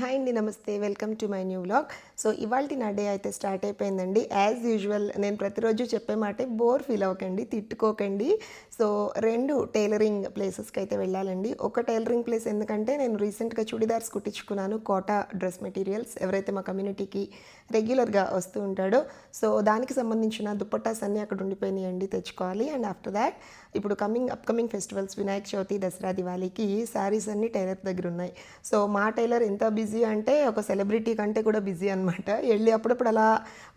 Hi అండి నమస్తే. Welcome to my new vlog. So ఇవాళ నా డే అయితే స్టార్ట్ అయిపోయిందండి. యాజ్ యూజువల్ నేను ప్రతిరోజు చెప్పే మాటే బోర్ ఫీల్ అవ్వకండి తిట్టుకోకండి. సో రెండు టైలరింగ్ ప్లేసెస్కి అయితే వెళ్ళాలండి. ఒక టైలరింగ్ ప్లేస్ ఎందుకంటే నేను రీసెంట్గా చుడిదార్స్ కుట్టించుకున్నాను కోటా డ్రెస్ మెటీరియల్స్ ఎవరైతే మా కమ్యూనిటీకి రెగ్యులర్గా వస్తూ ఉంటాడో. సో దానికి సంబంధించిన దుప్పట్టాస్ అన్నీ అక్కడ ఉండిపోయినాయండి తెచ్చుకోవాలి. అండ్ ఆఫ్టర్ దాట్ ఇప్పుడు coming upcoming festivals Vinayaka Chavithi Dasara దివాళీకి saris అన్ని టైలర్ దగ్గర ఉన్నాయి. సో మా టైలర్ ఎంత బిజీ బిజీ అంటే ఒక సెలబ్రిటీ కంటే కూడా బిజీ అనమాట వెళ్ళి అప్పుడప్పుడు అలా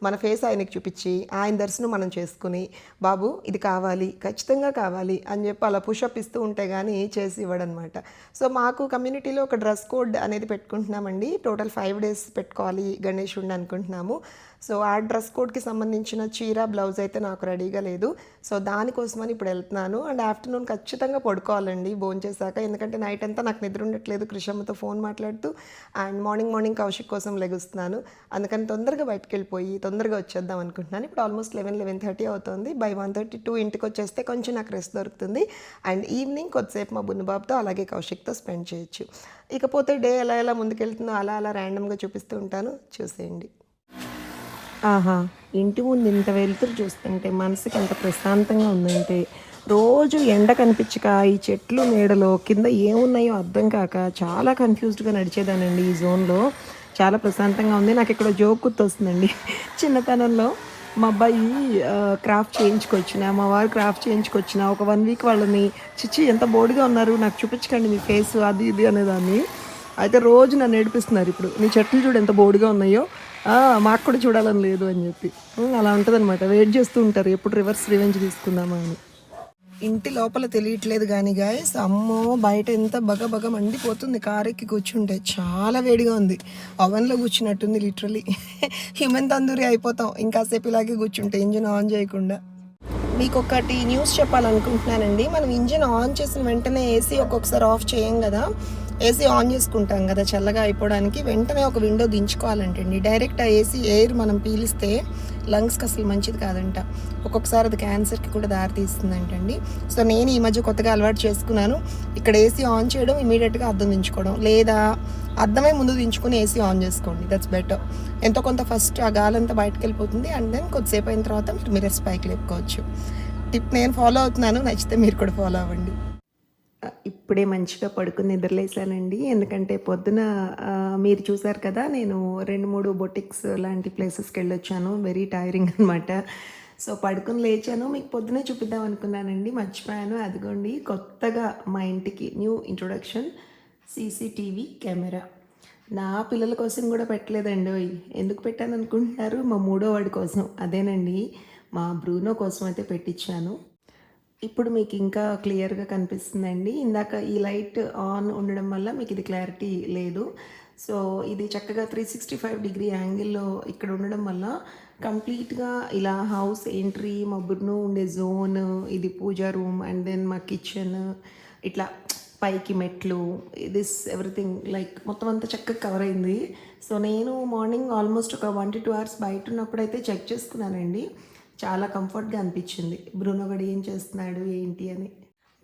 మన ఫేస్ ఆయనకి చూపించి ఆయన దర్శనం మనం చేసుకుని బాబు ఇది కావాలి ఖచ్చితంగా కావాలి అని చెప్పి అలా పుషప్ ఇస్తూ ఉంటే కానీ చేసి ఇవ్వడనమాట సో మాకు కమ్యూనిటీలో ఒక డ్రెస్ కోడ్ అనేది పెట్టుకుంటున్నామండి. టోటల్ ఫైవ్ డేస్ పెట్టుకోవాలి గణేషుడిని అనుకుంటున్నాము. సో ఆ డ్రెస్ కోడ్కి సంబంధించిన చీర బ్లౌజ్ అయితే నాకు రెడీగా లేదు. సో దానికోసమని ఇప్పుడు వెళ్తున్నాను. అండ్ ఆఫ్టర్నూన్ ఖచ్చితంగా పడుకోవాలండి భోంచేశాక ఎందుకంటే నైట్ అంతా నాకు నిద్ర ఉండట్లేదు కృషమ్మతో ఫోన్ మాట్లాడుతూ. అండ్ మార్నింగ్ మార్నింగ్ కౌశిక్ కోసం లెగుస్తున్నాను. అందుకని తొందరగా బయటకు వెళ్ళిపోయి తొందరగా వచ్చేద్దాం అనుకుంటున్నాను. ఇప్పుడు ఆల్మోస్ట్ లెవెన్ లెవెన్ థర్టీ అవుతుంది. బై వన్ థర్టీ టూ ఇంటికి వచ్చేస్తే కొంచెం నాకు రెస్ట్ దొరుకుతుంది. అండ్ ఈవినింగ్ కొద్దిసేపు మా బున్నబాబుతో అలాగే కౌశిక్తో స్పెండ్ చేయొచ్చు. ఇకపోతే డే ఎలా ఎలా ముందుకెళ్తుందో అలా అలా ర్యాండమ్గా చూపిస్తూ ఉంటాను. చూసేయండి. ఆహా. ఇంటి ముందు ఇంత వెలుతురు చూస్తుంటే మనసుకి ఎంత ప్రశాంతంగా ఉందంటే రోజు ఎండ కనిపించక ఈ చెట్లు నీడలో కింద ఏమున్నాయో అర్థం కాక చాలా కన్ఫ్యూజ్డ్గా నడిచేదానండి ఈ జోన్లో. చాలా ప్రశాంతంగా ఉంది. నాకు ఇక్కడ జోక్ గుర్తొస్తుందండి. చిన్నతనంలో మా అబ్బాయి క్రాఫ్ట్ చేయించుకొచ్చిన మా వారు క్రాఫ్ట్ చేయించుకొచ్చిన ఒక వన్ వీక్ వాళ్ళని చిచ్చి ఎంత బోర్డుగా ఉన్నారు నాకు చూపించకండి మీ ఫేస్ అది ఇది అనేదాన్ని. అయితే రోజు నన్ను ఏడిపిస్తున్నారు ఇప్పుడు నీ చెట్లు చూడు ఎంత బోర్డుగా ఉన్నాయో మాకు కూడా చూడాలని లేదు అని చెప్పి. అలా ఉంటుందన్నమాట. వెయిట్ చేస్తూ ఉంటారు. ఎప్పుడు రివర్స్ రివెంజ్ తీసుకుందామా అని. ఇంటి లోపల తెలియట్లేదు కానీ గాయస్ అమ్మో బయట ఎంత బగ బగ మండిపోతుంది కారెక్కి కూర్చుంటే చాలా వేడిగా ఉంది. అవన్లో కూర్చున్నట్టుంది లిటరలీ హ్యూమన్ తందూరి అయిపోతాం. ఇంకాసేపు ఇలాగే కూర్చుంటే ఇంజిన్ ఆన్ చేయకుండా. మీకు ఒకటి న్యూస్ చెప్పాలనుకుంటున్నానండి. మనం ఇంజిన్ ఆన్ చేసిన వెంటనే ఏసీ ఒక్కొక్కసారి ఆఫ్ చేయం కదా. ఏసీ ఆన్ చేసుకుంటాం కదా చల్లగా అయిపోవడానికి వెంటనే ఒక విండో దించుకోవాలంటండి. డైరెక్ట్ ఆ ఏసీ ఎయిర్ మనం పీలిస్తే లంగ్స్కి అసలు మంచిది కాదంట. ఒక్కొక్కసారి అది క్యాన్సర్కి కూడా దారితీస్తుందంటండి సో నేను ఈ మధ్య కొత్తగా అలవాటు చేసుకున్నాను. ఇక్కడ ఏసీ ఆన్ చేయడం ఇమీడియట్గా అద్దం దించుకోవడం లేదా అద్దమే ముందు దించుకుని ఏసీ ఆన్ చేసుకోండి. దట్స్ బెటర్ ఎంతో కొంత ఫస్ట్ ఆ గాలంతా బయటకు వెళ్ళిపోతుంది. అండ్ దెన్ కొద్దిసేపు అయిన తర్వాత మీరు మిరర్స్ పైకి లేపుకోవచ్చు టిప్ నేను ఫాలో అవుతున్నాను. నచ్చితే మీరు కూడా ఫాలో అవ్వండి. ఇప్పుడే మంచిగా పడుకుని నిద్రలేసానండి ఎందుకంటే పొద్దున మీరు చూసారు కదా నేను రెండు మూడు బొటిక్స్ లాంటి ప్లేసెస్కి వెళ్ళొచ్చాను. వెరీ టైరింగ్ అనమాట సో పడుకుని లేచాను. మీకు పొద్దునే చూపిద్దాం అనుకున్నానండి. మర్చిపోయాను. అదిగోండి కొత్తగా మా ఇంటికి న్యూ ఇంట్రొడక్షన్ సీసీటీవీ కెమెరా. నా పిల్లల కోసం కూడా పెట్టలేదండి ఓయ్. ఎందుకు పెట్టాను అనుకుంటున్నారు మా మూడో వాడి కోసం. అదేనండి మా బ్రూనో కోసం అయితే పెట్టించాను ఇప్పుడు మీకు ఇంకా క్లియర్గా కనిపిస్తుందండి. ఇందాక ఈ లైట్ ఆన్ ఉండడం వల్ల మీకు ఇది క్లారిటీ లేదు. సో ఇది చక్కగా త్రీ సిక్స్టీ ఫైవ్ డిగ్రీ యాంగిల్లో ఇక్కడ ఉండడం వల్ల కంప్లీట్గా ఇలా హౌస్ ఎంట్రీ మా బుర్ను ఉండే జోన్ ఇది పూజా రూమ్ అండ్ దెన్ మా కిచెన్ ఇట్లా పైకి మెట్లు దిస్ ఎవ్రీథింగ్ లైక్ మొత్తం అంతా చక్కగా కవర్ అయింది. సో నేను మార్నింగ్ ఆల్మోస్ట్ ఒక వన్ టు టూ అవర్స్ బయట ఉన్నప్పుడైతే చెక్ చేసుకున్నానండి. చాలా కంఫర్ట్గా అనిపించింది. బ్రూనోగడు ఏం చేస్తున్నాడు? ఏంటి? అని.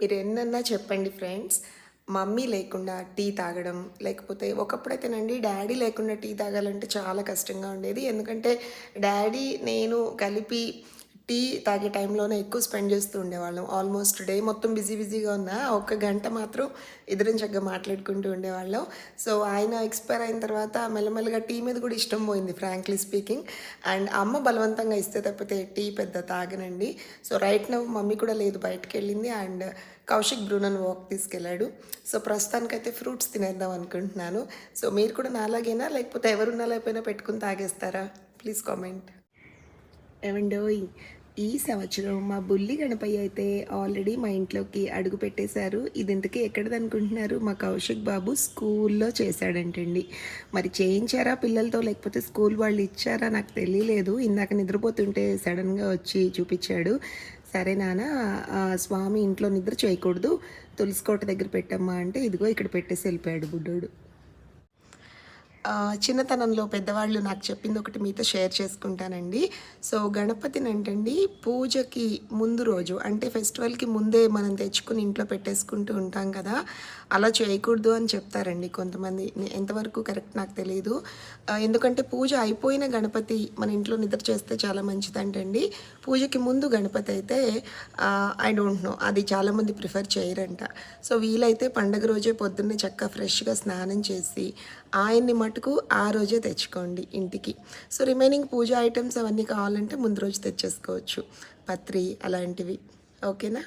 మీరు ఎన్నన్నా చెప్పండి ఫ్రెండ్స్. మమ్మీ లేకుండా టీ తాగడం లేకపోతే ఒకప్పుడైతేనండి డాడీ లేకుండా టీ తాగాలంటే చాలా కష్టంగా ఉండేది. ఎందుకంటే డాడీ నేను కలిపి టీ తాగే టైంలోనే ఎక్కువ స్పెండ్ చేస్తూ ఉండేవాళ్ళం. ఆల్మోస్ట్ డే మొత్తం బిజీ బిజీగా ఉన్నా ఒక్క గంట మాత్రం ఇద్దరం చక్కగా మాట్లాడుకుంటూ ఉండేవాళ్ళం. సో ఆయన ఎక్స్పైర్ అయిన తర్వాత మెల్లమెల్లగా టీ మీద కూడా ఇష్టం పోయింది ఫ్రాంక్లీ స్పీకింగ్ అండ్ అమ్మ బలవంతంగా ఇస్తే తప్పితే టీ పెద్ద తాగనండి. సో రైట్ నవ్వు మమ్మీ కూడా లేదు బయటకు వెళ్ళింది అండ్ కౌశిక్ బ్రూనన్ వాక్ తీసుకెళ్ళాడు. సో ప్రస్తుతానికైతే ఫ్రూట్స్ తినేద్దాం అనుకుంటున్నాను. సో మీరు కూడా నాలాగేనా లేకపోతే ఎవరున్నా లేకపోయినా పెట్టుకుని తాగేస్తారా? ప్లీజ్ కామెంట్ ఏమండోయ్ ఈ సంవత్సరం మా బుల్లి గణపయ్య అయితే ఆల్రెడీ మా ఇంట్లోకి అడుగు పెట్టేశారు. ఇది ఇంతకీ ఎక్కడదనుకుంటున్నారు? మా కౌశిక్ బాబు స్కూల్లో చేశాడంటండి. మరి చేయించారా పిల్లలతో? లేకపోతే స్కూల్ వాళ్ళు ఇచ్చారా? నాకు తెలియలేదు. ఇందాక నిద్రపోతుంటే సడన్గా వచ్చి చూపించాడు. సరే నాన్న స్వామి ఇంట్లో నిద్ర చేయకూడదు. తులసికోట దగ్గర పెట్టమ్మా అంటే ఇదిగో ఇక్కడ పెట్టేసి వెళ్ళిపోయాడు బుడ్డోడు. చిన్నతనంలో పెద్దవాళ్ళు నాకు చెప్పింది ఒకటి మీతో షేర్ చేసుకుంటానండి. సో గణపతిని ఏంటండి పూజకి ముందు రోజు అంటే ఫెస్టివల్కి ముందే మనం తెచ్చుకుని ఇంట్లో పెట్టేసుకుంటూ ఉంటాం కదా అలా చేయకూడదు అని చెప్తారండి కొంతమంది. ఎంతవరకు కరెక్ట్ నాకు తెలియదు ఎందుకంటే పూజ అయిపోయిన గణపతి మన ఇంట్లో నిద్ర చేస్తే చాలా మంచిదంటండి. పూజకి ముందు గణపతి అయితే ఐ డోంట్ నో అది చాలామంది ప్రిఫర్ చేయరంట. సో వీలైతే పండగ రోజే పొద్దున్నే చక్కగా ఫ్రెష్గా స్నానం చేసి ఆయన్ని మటుకు ఆ రోజే తెచ్చుకోండి ఇంటికి. సో రిమైనింగ్ పూజ ఐటమ్స్ అవన్నీ కావాలంటే ముందు రోజు తెచ్చేసుకోవచ్చు. పత్రి అలాంటివి. ఓకేనా?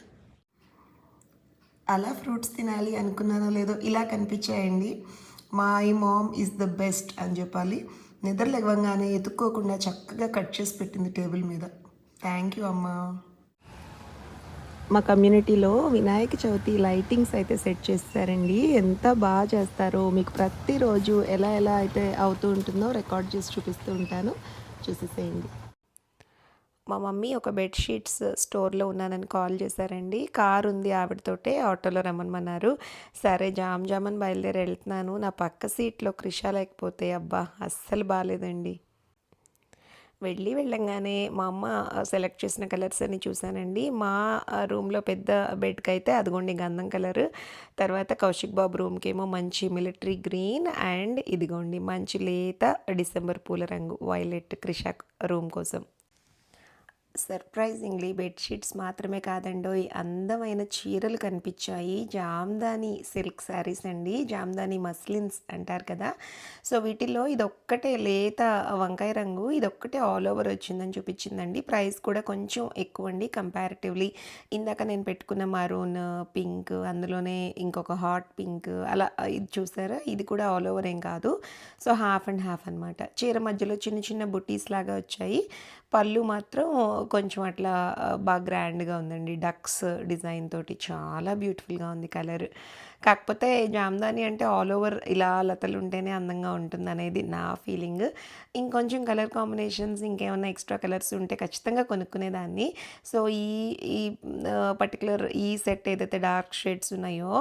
అలా ఫ్రూట్స్ తినాలి అనుకున్నానో లేదో ఇలా కనిపించాయండి. My mom is the best అని చెప్పాలి. నిద్ర లేవగానే ఎత్తుక్కోకుండా చక్కగా కట్ చేసి పెట్టింది టేబుల్ మీద. థ్యాంక్ యూ అమ్మా. మా కమ్యూనిటీలో వినాయక చవితి లైటింగ్స్ అయితే సెట్ చేస్తారండి. ఎంత బాగా చేస్తారో మీకు ప్రతిరోజు ఎలా ఎలా అయితే అవుతూ ఉంటుందో రికార్డ్ చేసి చూపిస్తూ ఉంటాను. చూసేసేయండి. మా మమ్మీ ఒక బెడ్షీట్స్ స్టోర్లో ఉన్నానని కాల్ చేశారండి. కార్ ఉంది ఆవిడతోటే ఆటోలో రమ్మనమన్నారు. సరే జామ్ జామన్ బయలుదేరి వెళ్తున్నాను. నా పక్క సీట్లో క్రిషా లేకపోతే అబ్బా అస్సలు బాగాలేదండి వెళ్ళి వెళ్ళంగానే మా అమ్మ సెలెక్ట్ చేసిన కలర్స్ అని చూశానండి. మా రూమ్లో పెద్ద బెడ్కి అయితే అదిగోండి గంధం కలర్ తర్వాత కౌశిక్ బాబు రూమ్కి ఏమో మంచి మిలిటరీ గ్రీన్ అండ్ ఇదిగోండి మంచి లేత డిసెంబర్ పూల రంగు వైలెట్ క్రిషా రూమ్ కోసం. సర్ప్రైజింగ్లీ బెడ్షీట్స్ మాత్రమే కాదండో ఈ అందమైన చీరలు కనిపించాయి. జామ్దాని సిల్క్ శారీస్ అండి. జామ్దాని మస్లిన్స్ అంటారు కదా. సో వీటిల్లో ఇదొక్కటే లేత వంకాయ రంగు ఇదొక్కటే ఆల్ ఓవర్ వచ్చిందని చూపించిందండి. ప్రైస్ కూడా కొంచెం ఎక్కువ అండి కంపారిటివ్లీ ఇందాక నేను పెట్టుకున్న మరూన్ పింక్ అందులోనే ఇంకొక హాట్ పింక్ అలా ఇది చూసారా? ఇది కూడా ఆల్ ఓవర్ ఏం కాదు. సో హాఫ్ అండ్ హాఫ్ అనమాట చీర మధ్యలో చిన్న చిన్న బుటీస్ లాగా వచ్చాయి. పళ్ళు మాత్రం కొంచెం అట్లా బాగా గ్రాండ్గా ఉందండి. డక్స్ డిజైన్ తోటి చాలా బ్యూటిఫుల్గా ఉంది కలర్. కాకపోతే జామ్దాని అంటే ఆల్ ఓవర్ ఇలా లతలు ఉంటేనే అందంగా ఉంటుంది అనేది నా ఫీలింగ్. ఇంకొంచెం కలర్ కాంబినేషన్స్ ఇంకేమైనా ఎక్స్ట్రా కలర్స్ ఉంటే ఖచ్చితంగా కొనుక్కునేదాన్ని. సో ఈ ఈ పర్టికులర్ ఈ సెట్ ఏదైతే డార్క్ షేడ్స్ ఉన్నాయో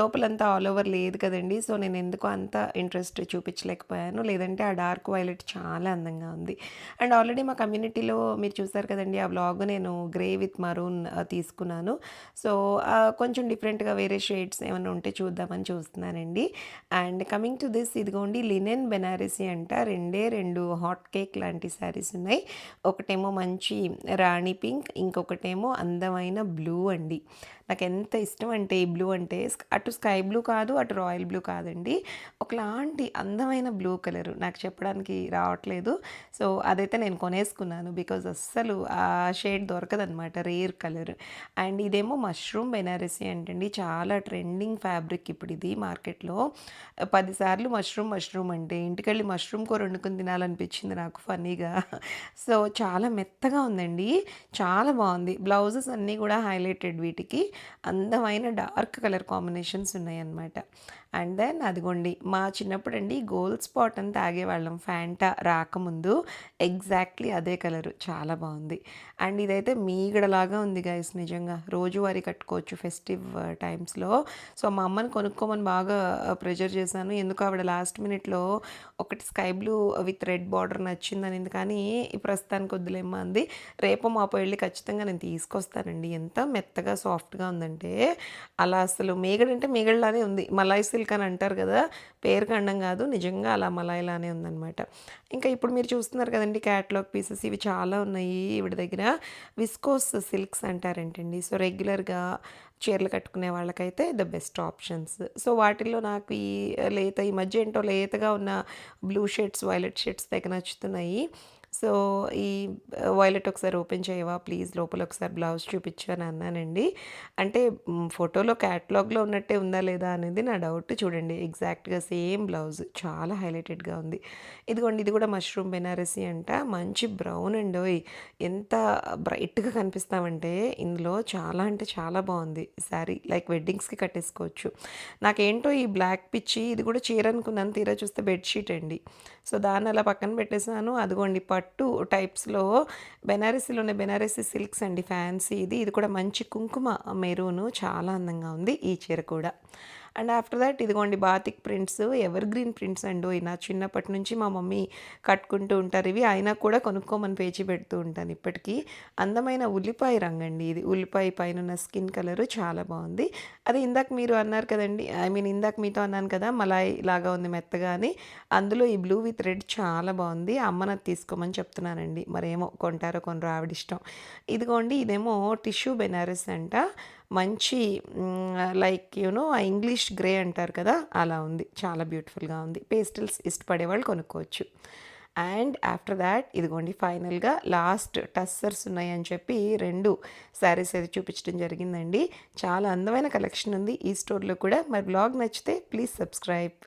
లోపలంతా ఆల్ ఓవర్ లేదు కదండి. సో నేను ఎందుకు అంత ఇంట్రెస్ట్ చూపించలేకపోయాను. లేదంటే ఆ డార్క్ వైలెట్ చాలా అందంగా ఉంది. అండ్ ఆల్రెడీ మా కమ్యూనిటీ కమ్యూనిటీలో మీరు చూసారు కదండి ఆ బ్లాగ్ నేను గ్రే విత్ మరూన్ తీసుకున్నాను. సో కొంచెం డిఫరెంట్గా వేరే షేడ్స్ ఏమైనా ఉంటే చూద్దామని చూస్తున్నానండి. అండ్ కమింగ్ టు దిస్ ఇదిగోండి లినెన్ బెనారసీ అంట. రెండే రెండు హాట్ కేక్ లాంటి శారీస్ ఉన్నాయి. ఒకటేమో మంచి రాణి పింక్ ఇంకొకటేమో అందమైన బ్లూ అండి. నాకు ఎంత ఇష్టం అంటే ఈ బ్లూ అంటే అటు స్కై బ్లూ కాదు అటు రాయల్ బ్లూ కాదండి. ఒకలాంటి అందమైన బ్లూ కలర్ నాకు చెప్పడానికి రావట్లేదు. సో అదైతే నేను కొనేసుకున్నాను. బికాజ్ అస్సలు ఆ షేడ్ దొరకదనమాట రేర్ కలర్ అండ్ ఇదేమో మష్రూమ్ బెనారసీ అంటండి చాలా ట్రెండింగ్ ఫ్యాబ్రిక్ ఇప్పుడు ఇది మార్కెట్లో. పదిసార్లు మష్రూమ్ మష్రూమ్ అంటే ఇంటికెళ్ళి మష్రూమ్ కూర వండుకుని తినాలనిపించింది నాకు ఫన్నీగా. సో చాలా మెత్తగా ఉందండి చాలా బాగుంది. బ్లౌజెస్ అన్నీ కూడా హైలైటెడ్ వీటికి. అందమైన డార్క్ కలర్ కాంబినేషన్స్ ఉన్నాయన్నమాట. అండ్ దెన్ అదిగోండి మా చిన్నప్పుడు అండి గోల్డ్ స్పాట్ అని తాగేవాళ్ళం ఫ్యాంటా రాకముందు. ఎగ్జాక్ట్లీ అదే కలర్ చాలా బాగుంది. అండ్ ఇదైతే మీగడలాగా ఉంది గైస్ నిజంగా. రోజువారీ కట్టుకోవచ్చు ఫెస్టివ్ టైమ్స్లో. సో మా అమ్మని కొనుక్కోమని బాగా ప్రెజర్ చేశాను. ఎందుకు ఆవిడ లాస్ట్ మినిట్లో ఒకటి sky blue with red border నచ్చిందని కానీ ప్రస్తుతానికి వద్దులేమ్మా అంది. రేపు మాపు వెళ్ళి ఖచ్చితంగా నేను తీసుకొస్తానండి. ఎంత మెత్తగా సాఫ్ట్గా ఉందంటే అలా అసలు మేగడంటే మీగడలానే ఉంది. మలాయ్ సిల్క్ అని అంటారు కదా. పేరు కండం కాదు. నిజంగా అలా మలాయిలానే ఉందన్నమాట. ఇంకా ఇప్పుడు మీరు చూస్తున్నారు కదండి క్యాట్లాగ్ పీసెస్ ఇవి చాలా ఉన్నాయి ఈవిడ దగ్గర. Viscose silks అంటారంటండి. సో రెగ్యులర్గా చీరలు కట్టుకునే వాళ్ళకైతే ద బెస్ట్ ఆప్షన్స్ సో వాటిల్లో నాకు ఈ లేత ఈ మధ్య ఏంటో లేతగా ఉన్న బ్లూ షేడ్స్ వైలెట్ షేడ్స్ దగ్గర నచ్చుతున్నాయి. సో ఈ వాయిలెట్ ఒకసారి ఓపెన్ చేయవా ప్లీజ్? లోపల ఒకసారి బ్లౌజ్ చూపించు అని అన్నానండి. అంటే ఫోటోలో క్యాటలాగ్లో ఉన్నట్టే ఉందా లేదా అనేది నా డౌట్. చూడండి ఎగ్జాక్ట్గా సేమ్ బ్లౌజ్ చాలా హైలైటెడ్గా ఉంది. ఇదిగోండి ఇది కూడా మష్రూమ్ బెనారసీ అంట. మంచి బ్రౌన్ అండి ఓయ్ ఎంత బ్రైట్గా కనిపిస్తామంటే ఇందులో చాలా అంటే చాలా బాగుంది శారీ. లైక్ వెడ్డింగ్స్కి కట్టేసుకోవచ్చు. నాకేంటో ఈ బ్లాక్ పిచ్చి ఇది కూడా చీర అనుకున్నాను తీరా చూస్తే బెడ్షీట్ అండి. సో దాన్ని అలా పక్కన పెట్టేశాను అదిగోండి పట్టు టైప్స్లో బెనారసీలోనే బెనారసీ సిల్క్స్ అండి ఫ్యాన్సీ ఇది. ఇది కూడా మంచి కుంకుమ మెరూను చాలా అందంగా ఉంది ఈ చీర కూడా. అండ్ ఆఫ్టర్ దట్ ఇదిగోండి batik prints evergreen prints అండి. నా చిన్నప్పటి నుంచి మా మమ్మీ కట్టుకుంటూ ఉంటారు. ఇవి అయినా కూడా కొనుక్కోమని పేచి పెడుతూ ఉంటాను ఇప్పటికీ. అందమైన ఉల్లిపాయ రంగు అండి ఇది. ఉల్లిపాయ పైన ఉన్న స్కిన్ కలర్ చాలా బాగుంది. అది ఇందాక మీరు అన్నారు కదండి ఐ మీన్ ఇందాక మీతో అన్నాను కదా మలాయ్ లాగా ఉంది మెత్తగా అని అందులో ఈ బ్లూ విత్ రెడ్ చాలా బాగుంది. అమ్మ నాకు తీసుకోమని చెప్తున్నానండి. మరేమో కొంటారో కొనరో ఆవిడిష్టం ఇదిగోండి ఇదేమో టిష్యూ బెనారస్ అంట. మంచి లైక్ యూనో ఇంగ్లీష్ గ్రే అంటారు కదా అలా ఉంది. చాలా బ్యూటిఫుల్గా ఉంది. పేస్టల్స్ ఇష్టపడే వాళ్ళు కొనుక్కోవచ్చు. అండ్ ఆఫ్టర్ దాట్ ఇదిగోండి ఫైనల్గా లాస్ట్ టస్సర్స్ ఉన్నాయని చెప్పి రెండు శారీస్ అయితే చూపించడం జరిగిందండి. చాలా అందమైన కలెక్షన్ ఉంది. ఈ స్టోర్లో కూడా. మరి బ్లాగ్ నచ్చితే ప్లీజ్ సబ్స్క్రైబ్